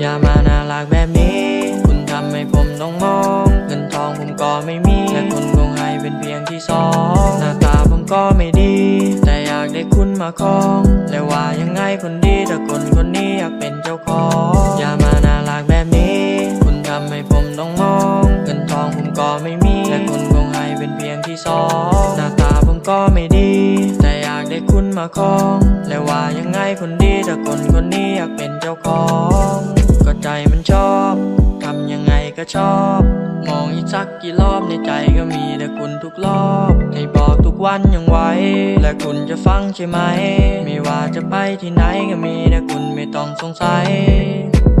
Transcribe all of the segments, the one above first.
อย่ามานาฬิกาแบบนี้ คุณทำให้ผมต้องมอง เงินทองผมก็ไม่มี และคุณคงให้เป็นเพียงที่สอง หน้าตาผมก็ไม่ดี แต่อยากได้คุณมาครอง และว่ายังไงคนดีถ้าคนคนนี้อยากเป็นเจ้าของ อย่ามาน่ารักแบบนี้ คุณทำให้ผมต้องมอง เงินทองผมก็ไม่มี และคุณคงให้เป็นเพียงที่สอง หน้าตาผมก็ไม่ดี แต่อยากได้คุณมาครอง และว่ายังไงคนดีถ้าคนคนนี้อยากเป็นเจ้าของ ก็ใจมันชอบทำยังไงก็ชอบ มองอีกสักกี่รอบในใจก็มีแต่คุณทุกรอบ ให้บอกทุกวันยังไหวและคุณจะฟังใช่ไหม ไม่ว่าจะไปที่ไหนก็มีแต่คุณไม่ต้องสงสัย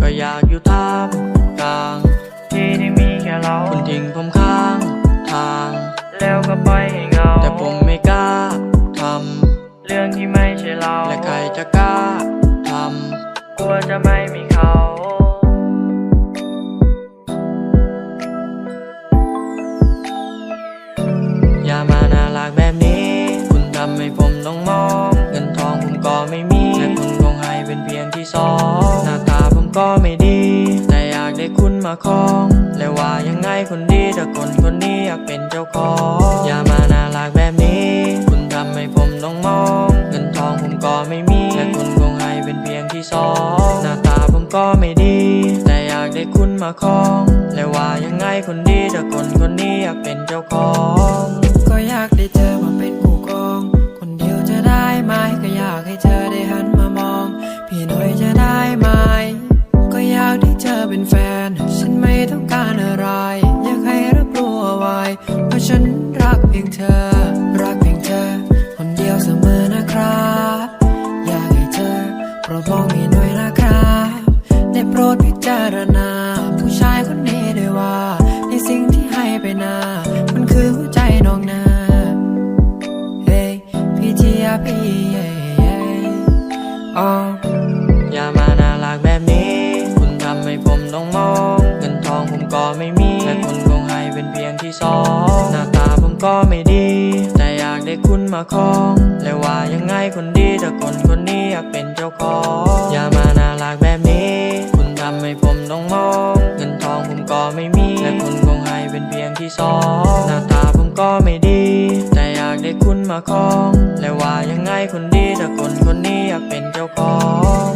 ก็อยากอยู่ท่ามกลางที่ที่มีแค่เรา คุณทิ้งผมข้างทาง แล้วก็ไปให้เหงาากแบบนี้ คุณทำให้ผมต้องมอง เงินทองผมก็ไม่มีและคุณคงให้เป็นเพียงที่สองหน้าตาผมก็ไม่ดี แต่อยากได้คุณมาครองและว่ายังไงคนดีถ้าคนคนนี้อยากเป็นเจ้าของ อย่ามาน่ารักแบบนี้ คุณทำให้ผมต้องมอง เงินทองผมก็ไม่มีและคุณคงให้เป็นเพียงที่สองหน้าตาผมก็ไม่ดี แต่อยากได้คุณมาครองและว่ายังไงคนดีถ้าคนคนนี้อยากเป็นเจ้าของ ดพิจารณา ผู้ชายคนนี้ด้วยว่า ในสิ่งที่ให้ไปนามันคือหัวใจน้องนาเฮ้ยพี่เจียพี่เย่เย่อ๋ออย่ามาน่ารักแบบนี้ คุณทำให้ผมต้องมอง เงินทองผมก็ไม่มีและคุณคงให้เป็นเพียงที่สองหน้าตาผมก็ไม่ดี แต่อยากได้คุณมาครองและว่ายังไงคนดีถ้าคนคนนี้อยากเป็นเจ้าของ อย่ามาน่ารักแบบนี้ำให้ผมต้องมอง เงินทองผมก็ไม่มี และคุณคงให้เป็นเพียงที่สอง หน้าตาผมก็ไม่ดี แต่อยากได้คุณมาครอง และว่ายังไงคนดีถ้าคนคนนี้อยากเป็นเจ้าของ